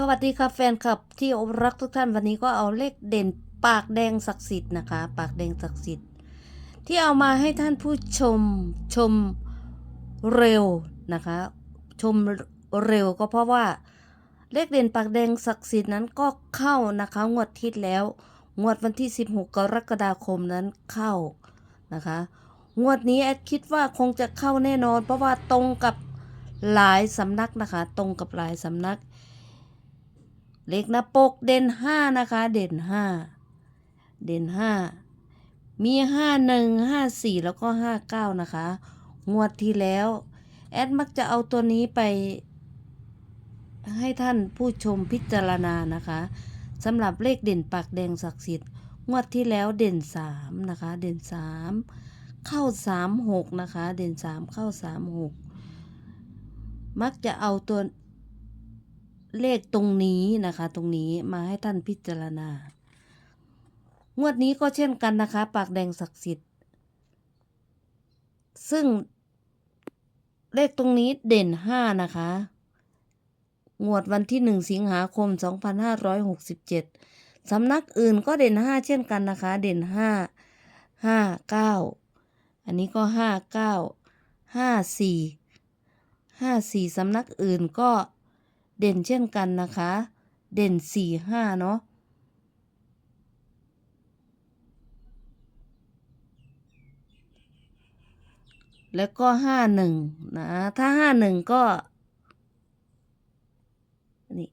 สวัสดีครับแฟนคลับที่รักทุกท่านวันนี้ก็เอาเลขเด่นปากแดงศักดิ์สิทธิ์นะคะ ปากแดงศักดิ์สิทธิ์ ที่เอามาให้ท่านผู้ชมชมเร็วนะคะ ชมเร็วก็เพราะว่าเลขเด่นปากแดงศักดิ์สิทธิ์นั้นก็เข้านะคะ งวดทิศแล้ว งวดวันที่ 16 กรกฎาคมนั้นเข้านะคะ งวดนี้แอดคิดว่าคงจะเข้าแน่นอน เพราะว่าตรงกับหลายสำนักนะคะ ตรงกับหลายสำนัก เลขหน้าปกเด่นห้านะคะ เด่นห้าเด่นห้ามีห้าหนึ่งห้าสี่แล้วก็ห้าเก้านะคะ งวดที่แล้ว แอดมักจะเอาตัวนี้ไป ให้ท่านผู้ชมพิจารณานะคะสำหรับเลขเด่นปากแดงศักดิ์สิทธิ์งวดที่แล้วเด่นสามนะคะ เด่นสามเข้าสามหกนะคะ เด่นสามเข้าสามหกมักจะเอาตัว เลขตรงนี้นะคะ ตรงนี้มาให้ท่านพิจารณา งวดนี้ก็เช่นกันนะคะ ปากแดงศักดิ์สิทธิ์ ซึ่งเลขตรงนี้เด่นห้านะคะ งวดวันที่หนึ่งสิงหาคม2567สำนักอื่นก็เด่นห้าเช่นกันนะคะ เด่นห้าห้าเก้าอันนี้ก็ห้าเก้าห้าสี่ห้าสี่สำนักอื่นก็ เด่นเช่นกันนะคะ เด่นสี่ห้าเนาะแล้วก็ห้าหนึ่งนะ ถ้าห้าหนึ่งก็ นี่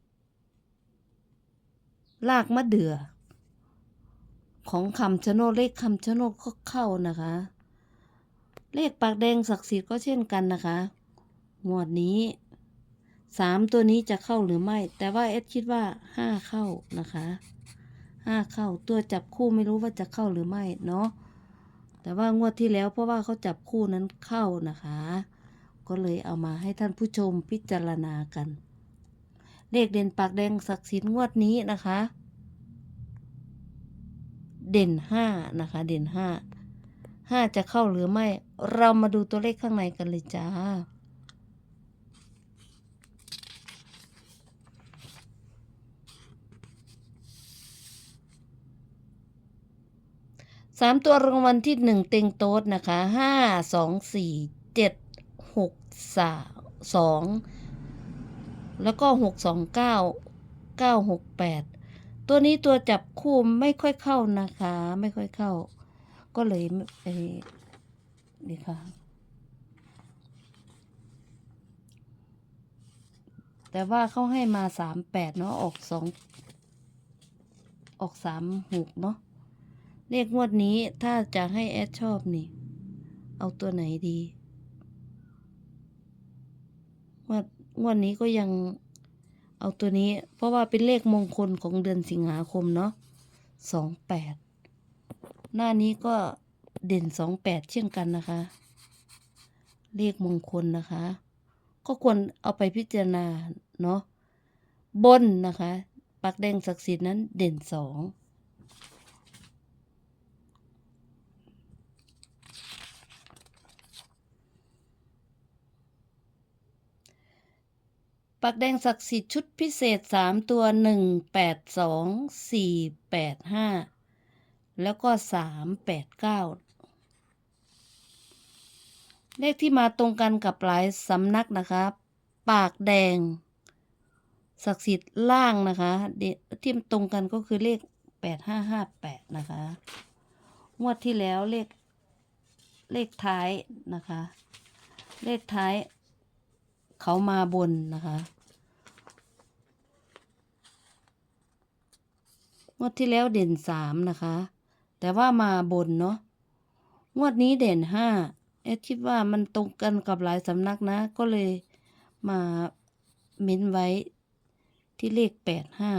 ลากมะเดือ่อ ของคำชะโนดเลขคำชะโนดก็เข้านะคะ เลขปากแดงศักดิ์สิทธิ์ก็เช่นกันนะคะ งวดนี้ สามตัวนี้จะเข้าหรือไม่ แต่ว่าเอสคิดว่าห้าเข้านะคะห้าเข้าตัวจับคู่ไม่รู้ว่าจะเข้าหรือไม่เนาะแต่ว่างวดที่แล้วเพราะว่าเขาจับคู่นั้นเข้านะคะ ก็เลยเอามาให้ท่านผู้ชมพิจารณากันเลขเด่นปากแดงศักดิ์สิทธิ์งวดนี้นะคะ เด่นห้านะคะ เด่นห้าห้าจะเข้าหรือไม่ เรามาดูตัวเลขข้างในกันเลยจ้า สามตัวรางวัลที่หนึ่งเต็งโต๊ดนะคะห้าสองสี่เจ็ดหกสาสองแล้วก็หกสองเก้าเก้าหกแปดตัวนี้ตัวจับคู่ไม่ค่อยเข้านะคะ ไม่ค่อยเข้า ก็เลยเออนี่ค่ะ แต่ว่าเขาให้มาสามแปดเนาะออกสองออกสามหกเนาะ เลขงวดนี้ถ้าจะให้แอดชอบนี่ เอาตัวไหนดีงวดงวดนี้ก็ยังเอาตัวนี้ เพราะว่าเป็นเลขมงคลของเดือนสิงหาคมเนาะสองแปดหน้านี้ก็เด่นสองแปดเช่นกันนะคะ เลขมงคลนะคะ ก็ควรเอาไปพิจารณาเนาะบนนะคะ ปักแดงศักดิ์สิทธิ์นั้นเด่นสอง ปักแดงศักดิ์สิทธิ์ชุดพิเศษสามตัวหนึ่งแปดสองสี่แปดห้าแล้วก็สามแปดเก้าเลขที่มาตรงกันกับหลายสำนักนะคะ ปากแดง ศักดิ์สิทธิ์ล่างนะคะเที่ตรงกันก็คือเลขแปดห้าห้าแปดนะคะ งวดที่แล้วเลขเลขท้ายนะคะ เลขท้ายเขามาบนนะคะ วดที่แล้วเด่นสามนะคะ แต่ว่ามาบนเนาะงวดนี้เด่นห้าเอ็ดคิดว่ามันตรงกันกับหลายสำนักนะ ก็เลยมาเม้นไว้ที่เลขแปดห้า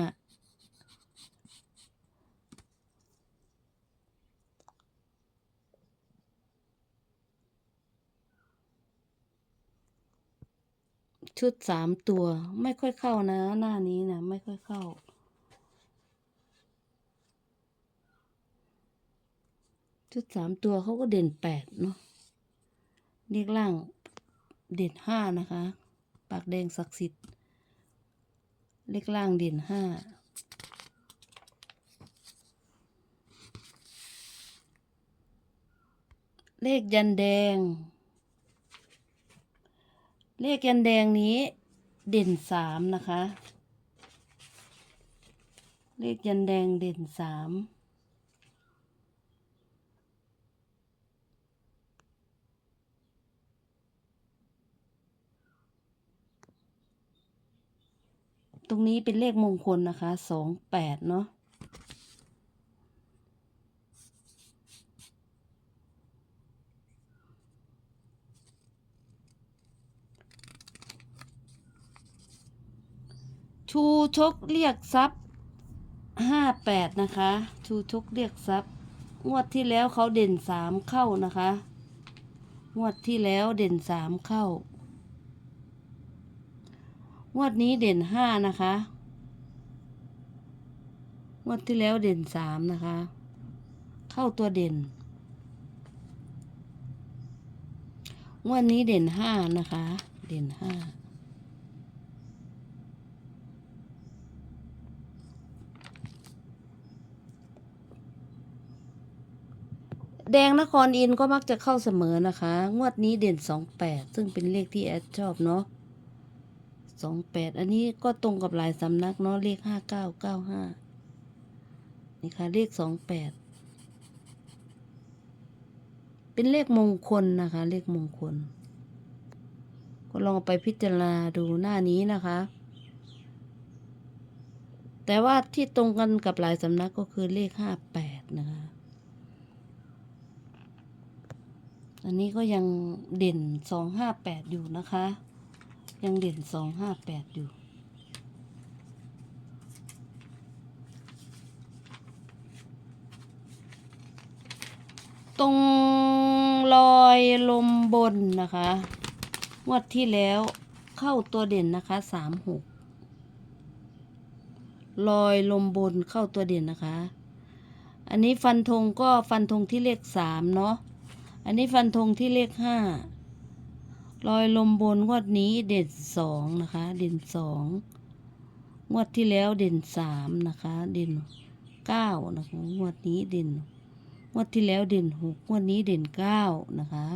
ชุดสามตัวไม่ค่อยเข้านะ หน้านี้นะไม่ค่อยเข้า ชุดสามตัวเขาก็เด่นแปดเนาะเลขล่างเด่นห้านะคะ ปากแดงศักดิ์สิทธิ์ เลขล่างเด่นห้าเลขยันแดง เลขยันแดงนี้เด่นสามนะคะ เลขยันแดงเด่นสาม ตรงนี้เป็นเลขมงคลนะคะ สองแปดเนาะ ชูชกเรียกทรัพย์ห้าแปดนะคะ ชูชกเรียกทรัพย์ งวดที่แล้วเขาเด่นสามเข้านะคะ งวดที่แล้วเด่นสามเข้า งวดนี้เด่นห้านะคะ งวดที่แล้วเด่นสามนะคะ เข้าตัวเด่น งวดนี้เด่นห้านะคะ เด่นห้าแดงนครอินก็มักจะเข้าเสมอนะคะ งวดนี้เด่นสองแปดซึ่งเป็นเลขที่แอดชอบเนาะ สองแปดอันนี้ก็ตรงกับหลายสำนักเนาะเลขห้าเก้าเก้าห้านี่ค่ะเลขสองแปดเป็นเลขมงคลนะคะ เลขมงคล ก็ลองไปพิจารณาดูหน้านี้นะคะ แต่ว่าที่ตรงกันกับหลายสำนักก็คือเลขห้าแปดนะคะอันนี้ก็ยังเด่นสองห้าแปดอยู่นะคะ ยังเด่นสองห้าแปดอยู่ ตรงรอยลมบนนะคะงวดที่แล้วเข้าตัวเด่นนะคะสามหกลอยลมบนเข้าตัวเด่นนะคะ อันนี้ฟันธงก็ฟันธงที่เลขสามเนาะ อันนี้ฟันธงที่เลขห้า ลอยลมบนงวดนี้เด่นสองนะคะ เด่นสองงวดที่แล้วเด่นสามนะคะ เด่นเก้านะคะงวดนี้เด่นงวดที่แล้วเด่นหกงวดนี้เด่นเก้านะคะ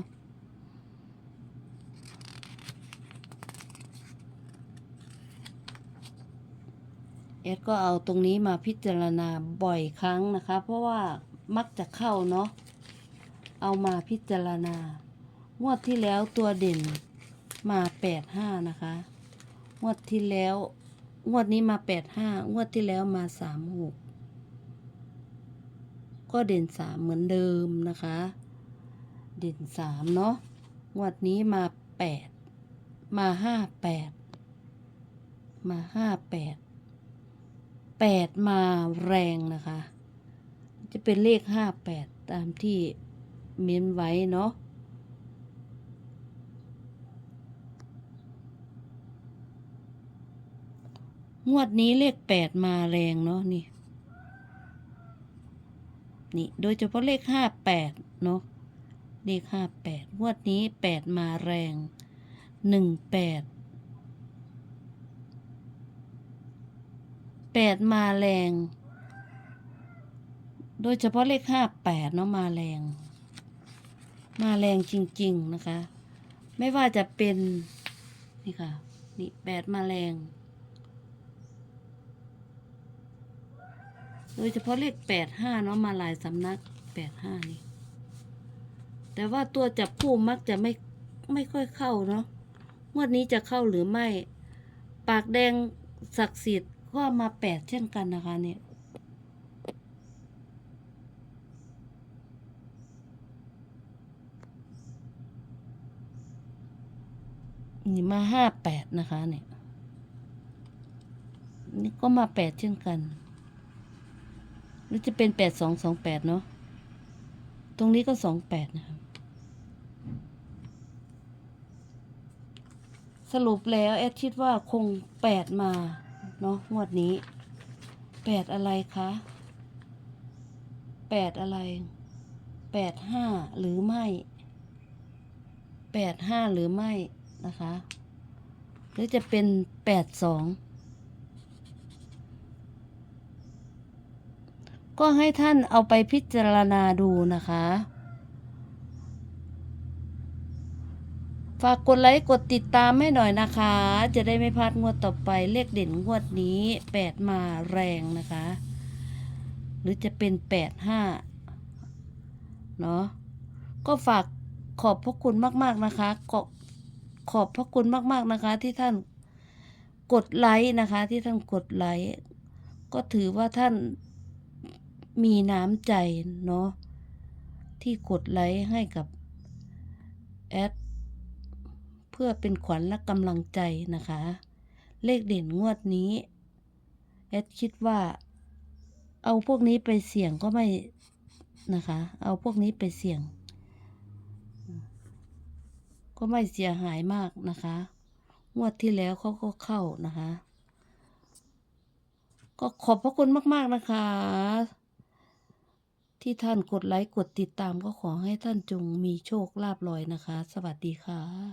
เอสก็เอาตรงนี้มาพิจารณาบ่อยครั้งนะคะ เพราะว่ามักจะเข้าเนาะเอามาพิจารณา งวดที่แล้วตัวเด่นมาแปดห้านะคะ งวดที่แล้ว งวดนี้มาแปดห้างวดที่แล้วมาสามหกก็เด่นสามเหมือนเดิมนะคะ เด่นสามเนาะ งวดนี้มาแปดมาห้าแปดมาห้าแปดแปดมาแรงนะคะ จะเป็นเลขห้าแปดตามที่เม้นไว้เนาะ งวดนี้เลขแปดมาแรงเนาะนี่ นี่ โดยเฉพาะเลขห้าแปดเนาะเลขห้าแปดงวดนี้แปดมาแรงหนึ่งแปดแปดมาแรง โดยเฉพาะเลขห้าแปดเนาะมาแรง มาแรงจริง ๆ นะคะ ไม่ว่าจะเป็น นี่ค่ะ นี่แปดมาแรง โดยเฉพาะเลขแปดห้าเนาะมาหลายสำนักแปดห้านี่แต่ว่าตัวจับคู่มักจะไม่ไม่ค่อยเข้าเนาะงวดนี้จะเข้าหรือไม่ ปากแดงศักดิ์สิทธิ์ก็มาแปดเช่นกันนะคะเนี่ยนี่มาห้าแปดนะคะเนี่ย นี่ก็มาแปดเช่นกัน หรือจะเป็นแปดสองสองแปดเนาะ ตรงนี้ก็สองแปดนะคะสรุปแล้วแอดคิดว่าคงแปดมาเนาะงวดนี้แปดอะไรคะแปดอะไรแปดห้าหรือไม่แปดห้าหรือไม่นะคะ หรือจะเป็นแปดสอง ก็ให้ท่านเอาไปพิจารณาดูนะคะ ฝากกดไลค์กดติดตามให้หน่อยนะคะ จะได้ไม่พลาดงวดต่อไปเลขเด่นงวดนี้แปดมาแรงนะคะ หรือจะเป็นแปดห้าเนาะก็ฝากขอบพระคุณมาก ๆนะคะขอขอบพระคุณมาก ๆนะคะ ที่ท่านกดไลค์นะคะ ที่ท่านกดไลค์ก็ถือว่าท่าน มีน้ำใจเนาะที่กดไลค์ให้กับแอดเพื่อเป็นขวัญและกำลังใจนะคะ เลขเด่นงวดนี้แอดคิดว่า เอาพวกนี้ไปเสี่ยงก็ไม่นะคะ เอาพวกนี้ไปเสี่ยง ก็ไม่เสียหายมากนะคะ งวดที่แล้วเขาก็เข้านะคะ ก็ขอบพระคุณมาก ๆ นะคะ ที่ท่านกดไลค์กดติดตามก็ขอให้ท่านจงมีโชคลาภลอยนะคะ สวัสดีค่ะ